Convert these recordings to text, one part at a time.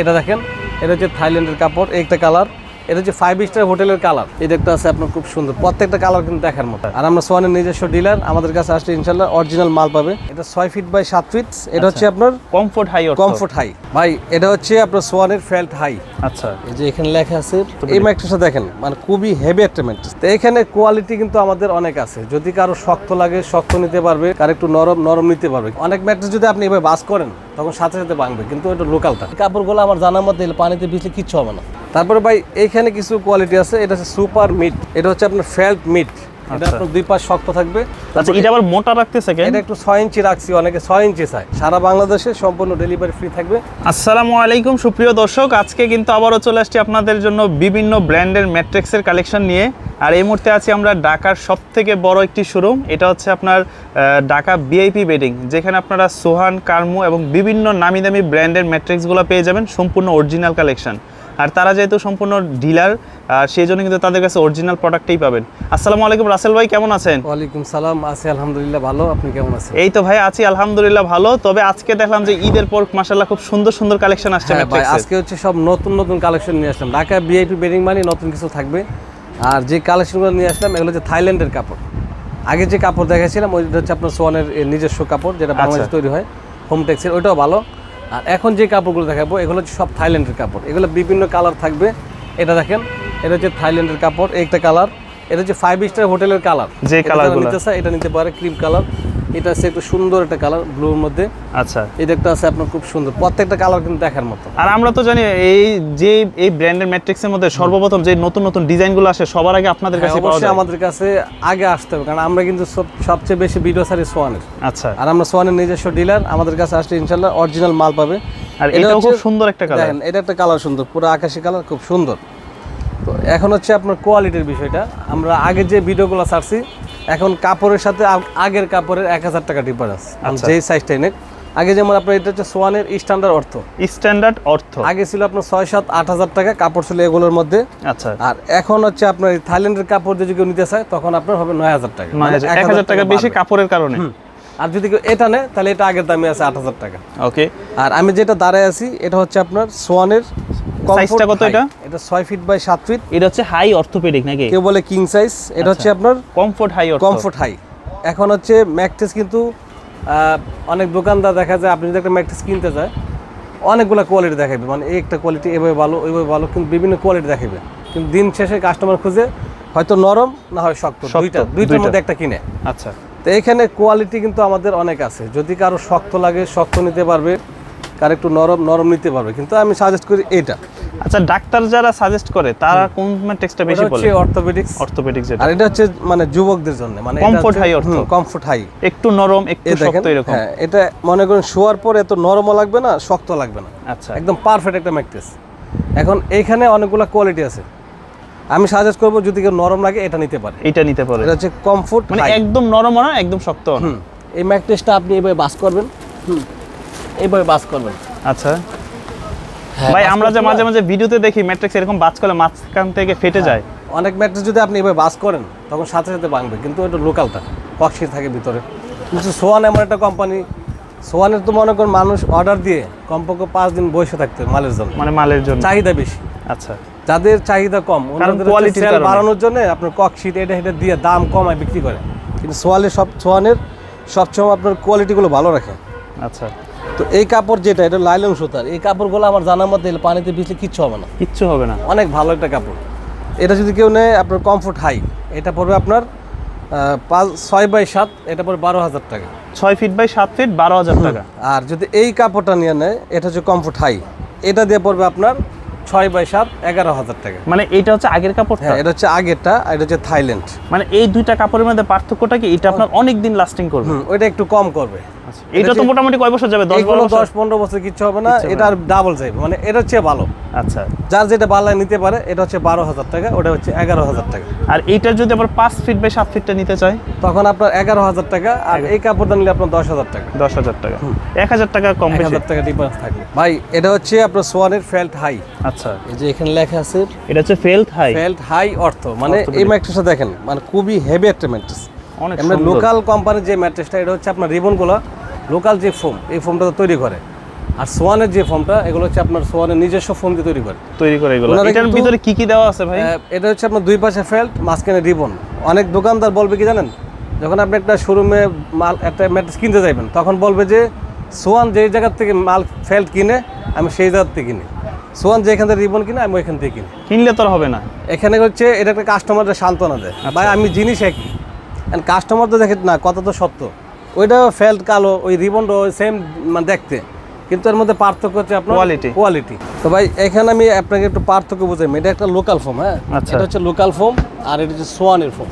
এটা দেখেন এটা হচ্ছে থাইল্যান্ডের কাপড় এই একটা কালার। এটা হচ্ছে ফাইভ স্টার হোটেলের কালার। এই একটা আছে আপনার খুব সুন্দর। প্রত্যেকটা কালার কিন্তু দেখার মতো। আর আমরা সোয়ানের নিজস্ব ডিলার আমাদের কাছে আসলে ইনশাল্লাহ অরিজিনাল মাল পাবে। এটা ছয় ফিট বাই সাত ফিট এটা হচ্ছে আপনার কমফোর্ট হাই কমফোর্ট হাই ভাই এটা হচ্ছে আপনার সোয়ানের ফেল্ট হাই আচ্ছা। এই যে এখানে লেখা আছে এই ম্যাট্রেসটা দেখেন মানে খুবই হেভি একটা ম্যাট্রেস তো এখানে কোয়ালিটি কিন্তু আমাদের অনেক আছে। যদি কারও শক্ত লাগে শক্ত নিতে পারবে কার একটু নরম নরম নিতে পারবে। অনেক ম্যাট্রেস যদি আপনি এভাবে বাস করেন তখন সাথে সাথে ভাঙবে, কিন্তু এটা লোকালটা কাপড়গুলো আমার জানার মধ্যে পানিতে ভিজলে কিচ্ছু হবে না। তারপরে ভাই, এইখানে কিছু কোয়ালিটি আছে, এটা হচ্ছে সুপার মিট এটা হচ্ছে আপনার ফেল্ট মিট এটা আচ্ছা। আপনার দুই পাশ শক্ত থাকবে। আচ্ছা এটা আবার মোটা রাখতেছে কেন এটা একটু ছয় ইঞ্চি রাখছি অনেকে ছয় ইঞ্চি চায়। সারা বাংলাদেশে সম্পূর্ণ ডেলিভারি ফ্রি থাকবে। আসসালামু আলাইকুম সুপ্রিয় দর্শক। আজকে কিন্তু আবারও চলে আসছি আপনাদের জন্য বিভিন্ন ব্র্যান্ডের ম্যাট্রিক্সের কালেকশন নিয়ে। আর এই মুহূর্তে আছি আমরা ঢাকার সব থেকে বড় একটি শোরুম এটা হচ্ছে আপনার ঢাকা বিআইপি বেডিং যেখানে আপনারা সোহান কার্মু এবং বিভিন্ন নামি দামি ব্র্যান্ডের ম্যাট্রিক্সগুলো পেয়ে যাবেন সম্পূর্ণ অরিজিনাল কালেকশন আর তারা যেহেতু সম্পূর্ণ ডিলার আর সেই জন্য কিন্তু তাদের কাছে অরিজিনাল প্রোডাক্টই পাবেন। আসসালামু আলাইকুম রাসেল ভাই কেমন আছেন? ওয়ালাইকুম সালাম আছি আলহামদুলিল্লাহ ভালো আপনি কেমন আছেন? এই তো ভাই আছি আলহামদুলিল্লাহ ভালো। তবে আজকে দেখলাম যে ঈদের পর মাসাল্লাহ খুব সুন্দর সুন্দর কালেকশন আসছে হ্যাঁ ভাই আজকে হচ্ছে সব নতুন নতুন কালেকশন নিয়ে আসলাম। ঢাকা বিআইপি বেডিং মানে নতুন কিছু থাকবে। আর যে কালেকশনগুলো নিয়ে আসলাম এগুলো হচ্ছে থাইল্যান্ডের কাপড়। আগে যে কাপড় দেখাছিলাম ওইটা হচ্ছে আপনার সোয়ানের নিজস্ব কাপড় যেটা বাংলাদেশে তৈরি হয় হোম টেক্সের ওইটাও ভালো। আর এখন যে কাপড়গুলো দেখাবো এগুলো হচ্ছে সব থাইল্যান্ডের কাপড়। এগুলো বিভিন্ন কালার থাকবে। এটা দেখেন এটা হচ্ছে থাইল্যান্ডের কাপড় একটা কালার। এটা হচ্ছে ফাইভ স্টার হোটেলের কালার। যে কালার নিতে চায় এটা নিতে পারে ক্রিম কালার। এটা হচ্ছে একটু সুন্দর একটা কালার ব্লুর মধ্যে। আচ্ছা। এটা একটা আছে আপনার খুব সুন্দর। প্রত্যেকটা কালার কিন্তু দেখার মতো। আর আমরা তো জানি এই যে এই ব্র্যান্ডের ম্যাট্রিক্সের মধ্যে সর্বপ্রথম যে নতুন নতুন ডিজাইনগুলো আসে সবার আগে আপনাদের হ্যাঁ, কাছে অবশ্যই আমাদের কাছে আগে আসতে হবে কারণ আমরা কিন্তু সবচেয়ে বেশি ভিডিও সারি সোয়ানের আচ্ছা। আর আমরা সোয়ানের নিজস্ব ডিলার আমাদের কাছে আসলে ইনশাল্লাহ অরিজিনাল মাল পাবে। আর এটা এটাও খুব সুন্দর একটা কালার দেখেন এটা একটা কালার সুন্দর পুরো আকাশি কালার খুব সুন্দর। তো এখন হচ্ছে আপনার কোয়ালিটির বিষয়টা। আমরা আগে যে ভিডিওগুলো ছাড়ছি এখন কাপড়ের সাথে আগের কাপড়ের এক হাজার টাকা ডিফারেন্স আচ্ছা। যেই সাইজটাই নেক। আগে যেমন আপনার এটা হচ্ছে সোয়ানের স্ট্যান্ডার্ড অর্থ। স্ট্যান্ডার্ড অর্থ। আগে ছিল আপনার ছয় সাত আট হাজার টাকা কাপড় ছিল এগুলোর মধ্যে। আচ্ছা। আর এখন হচ্ছে আপনার থাইল্যান্ডের কাপড় যদি কেউ নিতে চায় তখন আপনার হবে নয় হাজার টাকা। মানে এক হাজার টাকা বেশি কাপড়ের কারণে। আর যদি কেউ এটা নেয় তাহলে এটা আগের দামে আছে আট হাজার টাকা। ওকে আর আমি যেটা দাঁড়ায় আছি এটা হচ্ছে আপনার সোয়ানের comfort Size টা কত এটা? এটা ছয় ফিট বাই সাত ফিট এটা হচ্ছে হাই অর্থোপেডিক নাকি? কেউ বলে কিং সাইজ এটা হচ্ছে আপনার কমফোর্ট হাই কমফোর্ট হাই এখন হচ্ছে ম্যাকটেস কিন্তু অনেক দোকানদার দেখা যায় আপনি যদি একটা ম্যাকটেস কিনতে যায় অনেকগুলো কোয়ালিটি দেখাবে মানে এই একটা কোয়ালিটি এভাবে ভালো ওইভাবে ভালো কিন্তু বিভিন্ন কোয়ালিটি দেখাবে কিন্তু দিন শেষে কাস্টমার খুঁজে হয়তো নরম না হয় শক্ত। শক্ত, দুইটা দুইটার মধ্যে একটা কিনে। আচ্ছা। তো এখানে কোয়ালিটি কিন্তু আমাদের অনেক আছে। যদি কারও শক্ত লাগে শক্ত নিতে পারবে। কার একটু নরম নরম নিতে পারবে। কিন্তু আমি সাজেস্ট করি এটা। আচ্ছা ডাক্তার যারা সাজেস্ট করে তারা কোন ম্যাট্রিক্সটা বেশি এটা বলে? হচ্ছে অর্থোপেডিক্স অর্থোপেডিক যেটা। আর এটা হচ্ছে মানে যুবকদের জন্য। মানে Comfort high অর্থ। কমফোর্ট হাই একটু নরম একটু শক্ত এরকম। হ্যাঁ এটা মনে করেন শোয়ার পর এত নরমও লাগবে না শক্ত লাগবে না। আচ্ছা। একদম পারফেক্ট একটা ম্যাট্রেস এখন এইখানে অনেকগুলো কোয়ালিটি আছে। আমি সাজেস্ট করব যদি কেউ নরম লাগে এটা নিতে পারে। এটা নিতে পারে। এটা হচ্ছে কমফোর্ট মানে একদম নরম না একদম শক্ত না। হুম এই ম্যাট্রেসটা আপনি এইভাবে বাস করবেন। হুম। এইভাবে বাস করবেন। আচ্ছা। হ্যাঁ, ভাই আমরা যে মাঝে মাঝে ভিডিওতে দেখি ম্যাট্রিক্স এরকম বাজ করলে মাঝখান থেকে ফেটে যায়। অনেক ম্যাট্রেস যদি আপনি এভাবে বাস করেন তখন সাথে সাথে ভাঙবে কিন্তু এটা লোকালটা কক্সির থাকে ভিতরে। কিন্তু সোয়ান এমন একটা কোম্পানি সোয়ানের তো মনে করেন মানুষ অর্ডার দিয়ে কমপক্ষে পাঁচ দিন বসে থাকতে হয় মালের জন্য। মানে মালের জন্য। চাহিদা বেশি। আচ্ছা। যাদের চাহিদা কম। বাড়ানোর জন্য আপনার ককশিট এটা এটা দিয়ে দাম কমায় বিক্রি করে। কিন্তু সোয়ালের সব সোয়ানের সবসময় আপনার কোয়ালিটিগুলো ভালো রাখে। আচ্ছা। তো এই কাপড় যেটা এটা লাইলন সুতার এই কাপড়গুলো আমার জানার মধ্যে পানিতে ভিজলে কিচ্ছু হবে না। কিচ্ছু হবে না। অনেক ভালো একটা কাপড়। এটা যদি কেউ নেয় আপনার কমফোর্ট হাই এটা পড়বে আপনার পাঁচ ছয় বাই সাত এটা পড়বে বারো হাজার টাকা। ছয় ফিট বাই সাত ফিট বারো হাজার টাকা। আর যদি এই কাপড়টা নিয়ে নেয় এটা হচ্ছে কমফোর্ট হাই এটা দিয়ে পড়বে আপনার ছয় বাই সাত এগারো হাজার টাকা। মানে এটা হচ্ছে আগের কাপড় হ্যাঁ এটা হচ্ছে আগেরটা এটা হচ্ছে থাইল্যান্ড। মানে এই দুইটা কাপড়ের মধ্যে পার্থক্যটা কি? এটা আপনার অনেক দিন লাস্টিং করবে। ওইটা একটু কম করবে। আচ্ছা, এটা তো মোটামুটি কয় বছর যাবে? দশ বছর? দশ পনেরো বছর কিছু হবে না এটা আর ডাবল যাবে। মানে এটা হচ্ছে ভালো। আচ্ছা। যার যেটা বালায় নিতে পারে এটা হচ্ছে বারো হাজার টাকা ওটা হচ্ছে এগারো হাজার টাকা। আর এইটার যদি আবার পাঁচ ফিট বাই সাত ফিটটা নিতে চাই তখন আপনার এগারো হাজার টাকা আর এই কাপড়টা নিলে আপনার দশ হাজার টাকা। দশ হাজার টাকা। এক হাজার টাকা কম হাজার টাকা ডিফারেন্স থাকবে। ভাই এটা হচ্ছে আপনার সোয়ানের ফেল্ট হাই আচ্ছা। এই যে এখানে লেখা আছে এটা হচ্ছে ফেলথ হাই ফেল্ট হাই অর্থ। মানে এই ম্যাট্রেসটা দেখেন মানে খুবই হেভি একটা ম্যাট্রেস। অনেক লোকাল কোম্পানির যে ম্যাট্রেসটা এটা হচ্ছে আপনার রিবনগুলো লোকাল যে ফোম এই ফোমটা তৈরি করে। আর সোয়ানের যে ফোমটা এগুলো হচ্ছে আপনার সোয়ানের নিজস্ব ফোম দিয়ে তৈরি করে। তৈরি করে এগুলো। এটার ভিতরে কি কি দেওয়া আছে ভাই? এটা হচ্ছে আপনার দুই পাশে ফেল্ট মাঝখানে রিবন অনেক দোকানদার বলবে কি জানেন? যখন আপনি একটা শোরুমে মাল একটা ম্যাট্রেস কিনতে যাবেন তখন বলবে যে সোয়ান যেই জায়গার থেকে মাল ফেল্ট কিনে আমি সেই জায়গার থেকে কিনি। সোয়ান যেখান থেকে রিবন কিনে আমি ওইখান থেকে কিনি। কিনলে তো হবে না। এখানে হচ্ছে এটা একটা কাস্টমারদের সান্ত্বনা দেয়। ভাই আমি জিনিস একই। কাস্টমার তো দেখে না কথা তো সত্য। ওইটা ফেল্ট কালো ওই রিবনটা সেম মানে দেখতে। কিন্তু এর মধ্যে পার্থক্য হচ্ছে আপনার কোয়ালিটি কোয়ালিটি তো ভাই এখানে আমি আপনাকে একটু পার্থক্য বুঝাই। এটা একটা লোকাল ফোম হ্যাঁ? আচ্ছা। এটা হচ্ছে লোকাল ফোম আর এটা হচ্ছে সোয়ানের ফোম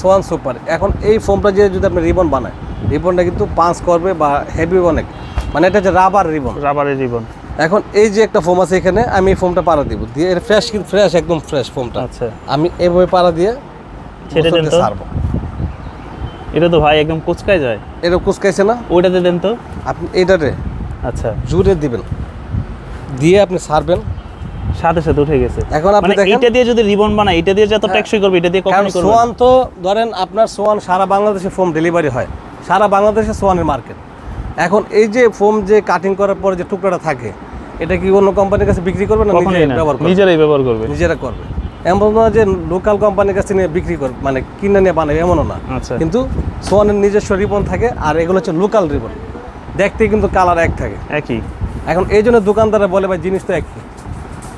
সোয়ান সুপার এখন এই ফোমটা যে যদি আপনি রিবন বানায় রিবনটা কিন্তু পাঁচ করবে বা হেভি অনেক। মানে এটা হচ্ছে রাবার রিবন রাবারের রিবন এখন এই যে একটা ফোম আছে এখানে আমি এই ফোমটা পাড়া দিব। দিয়ে এটা ফ্রেশ কিন্তু ফ্রেশ একদম ফ্রেশ ফোমটা আচ্ছা। আমি এইভাবে পাড়া দিয়ে ছেড়ে দেন। ছাড়বো এটা তো ভাই একদম কুচকায় যায়। এটা কুচকাইছে না। ওইটাতে দেন তো। আপনি এইটাতে আচ্ছা। জুড়ে দিবেন। দিয়ে আপনি ছাড়বেন সাথে সাথে উঠে গেছে। এখন আপনি মানে দেখেন এটা দিয়ে যদি রিবন বানায় এটা দিয়ে যত টেকসই করবে এটা দিয়ে কখনোই করবে সোয়ান তো ধরেন আপনার সোয়ান সারা বাংলাদেশে ফোম ডেলিভারি হয়। সারা বাংলাদেশে সোয়ানের মার্কেট এখন এই যে ফোম যে কাটিং করার পরে যে টুকরাটা থাকে এটা কি অন্য কোম্পানির কাছে বিক্রি করবে না নিজে ব্যবহার করবে? নিজেরাই ব্যবহার করবে। নিজেরা করবে। এমন না যে লোকাল কোম্পানির কাছে নিয়ে বিক্রি করবে মানে কিনে নিয়ে বানাবে এমনও না। আচ্ছা। কিন্তু সোয়ানের নিজস্ব রিবন থাকে আর এগুলো হচ্ছে লোকাল রিবন দেখতে কিন্তু কালার এক থাকে। একই। এখন এই জন্য দোকানদাররা বলে ভাই জিনিস তো একই।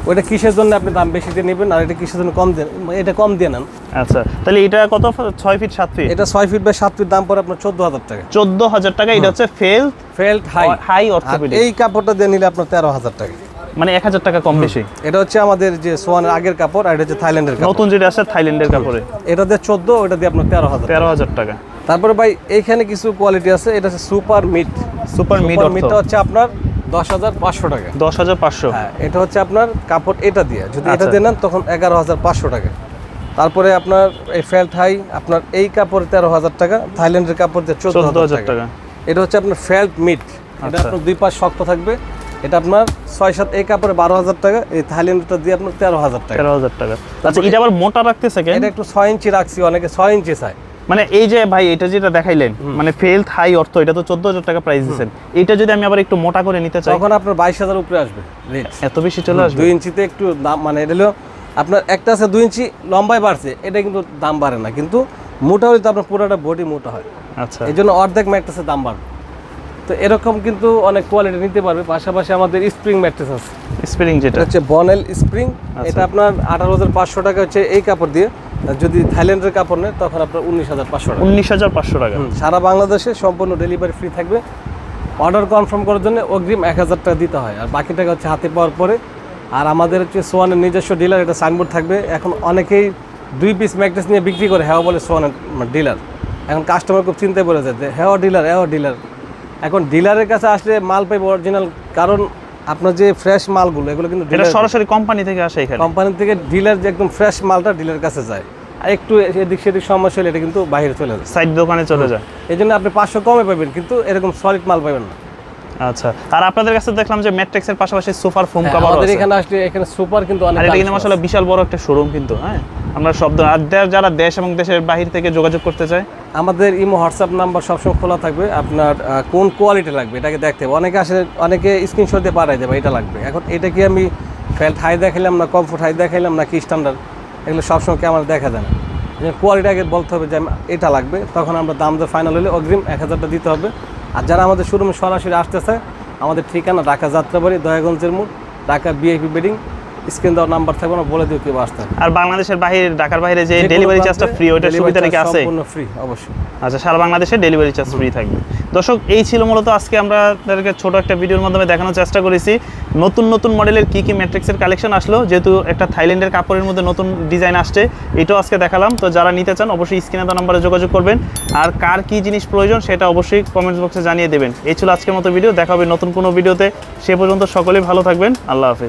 ওইটা কিসের জন্য আপনি দাম বেশি দিয়ে নেবেন? আর এটা কিসের জন্য কম দেন এটা কম দিয়ে নেন। আচ্ছা তাহলে এটা কত? ছয় ফিট সাত ফিট এটা ছয় ফিট বাই সাত ফিট দাম পড়ে আপনার চোদ্দ হাজার টাকা। চোদ্দ হাজার টাকা এটা হচ্ছে fell felt high high orthopaedic এই কাপড়টা দিয়ে নিলে আপনার তেরো হাজার টাকা। মানে এক হাজার টাকা কম বেশি। এটা হচ্ছে আমাদের যে সোয়ানের আগের কাপড় আর এটা হচ্ছে থাইল্যান্ডের কাপড়। নতুন যেটা আছে থাইল্যান্ডের কাপড়ে। এটা দিয়ে চোদ্দ ওটা দিয়ে আপনার তেরো হাজার তেরো হাজার টাকা। তারপরে ভাই এইখানে কিছু কোয়ালিটি আছে এটা হচ্ছে সুপার মিট সুপার অর্থ। মিটটা হচ্ছে আপনার দশ হাজার পাঁচশো টাকা। দশ হাজার পাঁচশো। হ্যাঁ এটা হচ্ছে আপনার কাপড় এটা দিয়ে। যদি এটা আচ্ছা। দিয়ে নেন তখন এগারো হাজার পাঁচশো টাকা। তারপরে আপনার এই ফেল্ট হাই আপনার এই কাপড় তেরো হাজার টাকা থাইল্যান্ডের কাপড় দিয়ে চোদ্দ হাজার টাকা। এটা হচ্ছে আপনার ফেল্ট মিট এটা আচ্ছা। আপনার দুই পাশ শক্ত থাকবে। এটা আপনার ছয় সাত এই কাপড়ে বারো হাজার টাকা এই থাইল্যান্ডটা দিয়ে আপনার তেরো হাজার টাকা। তেরো হাজার টাকা। আচ্ছা এটা আবার মোটা রাখতেছে এটা একটু ছয় ইঞ্চি রাখছি অনেকে ছয় ইঞ্চি চায়। মানে এই যে ভাই এটা যেটা দেখাইলেন মানে ফেল হাই অর্থ এটা তো চোদ্দ হাজার টাকা প্রাইস দিচ্ছেন এটা যদি আমি আবার একটু মোটা করে নিতে চাই তখন আপনার বাইশ হাজার উপরে আসবে এত বেশি চলে আসবে? দুই ইঞ্চিতে একটু দাম মানে এটা হলো আপনার একটা আছে দুই ইঞ্চি লম্বায় বাড়ছে এটা কিন্তু দাম বাড়ে না। কিন্তু মোটা হলে তো আপনার পুরোটা বডি মোটা হয়। আচ্ছা। এই জন্য অর্ধেক ম্যাট্রেসের দাম বাড়বে। তো এরকম কিন্তু অনেক কোয়ালিটি নিতে পারবে পাশাপাশি আমাদের স্প্রিং ম্যাট্রেস আছে। স্প্রিং যেটা। হচ্ছে বনেল স্প্রিং আচ্ছা। এটা আপনার আঠারো হাজার পাঁচশো টাকা হচ্ছে এই কাপড় দিয়ে। যদি থাইল্যান্ডের কাপড় নেয় তখন আপনার উনিশ হাজার পাঁচশো টাকা। উনিশ হাজার পাঁচশো টাকা। সারা বাংলাদেশে সম্পূর্ণ ডেলিভারি ফ্রি থাকবে। অর্ডার কনফার্ম করার জন্য অগ্রিম এক হাজার টাকা দিতে হয়। আর বাকি টাকা হচ্ছে হাতে পাওয়ার পরে। আর আমাদের হচ্ছে সোয়ানের নিজস্ব ডিলার এটা সাইনবোর্ড থাকবে। এখন অনেকেই দুই পিস ম্যাট্রেস নিয়ে বিক্রি করে হ্যাঁ বলে সোয়ানের ডিলার এখন কাস্টমার খুব চিন্তায় পড়ে যায় যে হ্যাঁ ডিলার হ্যাঁ ডিলার এখন ডিলারের কাছে আসলে মাল পাইব অরিজিনাল কারণ আপনার যে ফ্রেশ মালগুলো এগুলো কিন্তু এটা সরাসরি কোম্পানি থেকে আসে এখানে? কোম্পানি থেকে ডিলার যে একদম ফ্রেশ মালটা ডিলার কাছে যায়। আর একটু এদিক সেদিক সমস্যা হলে এটা কিন্তু বাইরে চলে যায়। সাইড দোকানে চলে যায়। এই জন্য আপনি পাঁচশো কমে পাবেন কিন্তু এরকম সলিড মাল পাবেন না। আচ্ছা। আর আপনাদের কাছে দেখলাম যে ম্যাট্রিক্সের পাশাপাশি সোফার ফোম কভার আমাদের এখানে আসলে এখানে সুপার কিন্তু অনেক আর এটা কিন্তু আসলে বিশাল বড় একটা শোরুম কিন্তু হ্যাঁ? আমরা সব আর যারা- দেশ এবং দেশের বাহির থেকে যোগাযোগ করতে চায়? আমাদের ইমো হোয়াটসঅ্যাপ নাম্বার সবসময় খোলা থাকবে। আপনার কোন কোয়ালিটি লাগবে এটাকে দেখতে হবে। অনেকে আসলে অনেকে স্ক্রিনশট দিয়ে পাঠাই দেবে এটা লাগবে। এখন এটা কি আমি ফেল্ট হাই দেখাইলাম না কমফোর্ট হাই দেখাইলাম না কি স্ট্যান্ডার্ড এগুলো সবসময় ক্যামেরা দেখা যায় না। কোয়ালিটি আগে বলতে হবে যে এটা লাগবে। তখন আমরা দাম ফাইনাল হলে অগ্রিম এক হাজারটা দিতে হবে। আর যারা আমাদের শোরুমে সরাসরি আসতেছে, আমাদের ঠিকানা ঢাকা যাত্রাবাড়ি, দয়াগঞ্জের মোড়, ঢাকা বিআইপি বেডিং স্ক্রিন দেওয়ার নাম্বার থাকবে না বলে দিও কেউ আসতে আর বাংলাদেশের বাহির ঢাকার বাইরে যে ডেলিভারি চার্জটা ফ্রি ওইটার সুবিধা নাকি আছে? সম্পূর্ণ ফ্রি অবশ্যই। আচ্ছা সারা বাংলাদেশে ডেলিভারি চার্জ ফ্রি থাকবে। দর্শক এই ছিল মূলত আজকে আমরা আপনাদেরকে ছোট একটা ভিডিওর মাধ্যমে দেখানোর চেষ্টা করেছি। নতুন নতুন মডেলের কি কি ম্যাট্রিক্সের কালেকশন আসলো যেহেতু একটা থাইল্যান্ডের কাপড়ের মধ্যে নতুন ডিজাইন আসছে এটাও আজকে দেখালাম। তো যারা নিতে চান অবশ্যই স্ক্রিনে দেওয়া নাম্বারে যোগাযোগ করবেন। আর কার কি জিনিস প্রয়োজন সেটা অবশ্যই কমেন্টস বক্সে জানিয়ে দেবেন। এই ছিল আজকের মতো ভিডিও দেখা হবে নতুন কোনো ভিডিওতে সে পর্যন্ত সকলেই ভালো থাকবেন। আল্লাহ হাফিজ।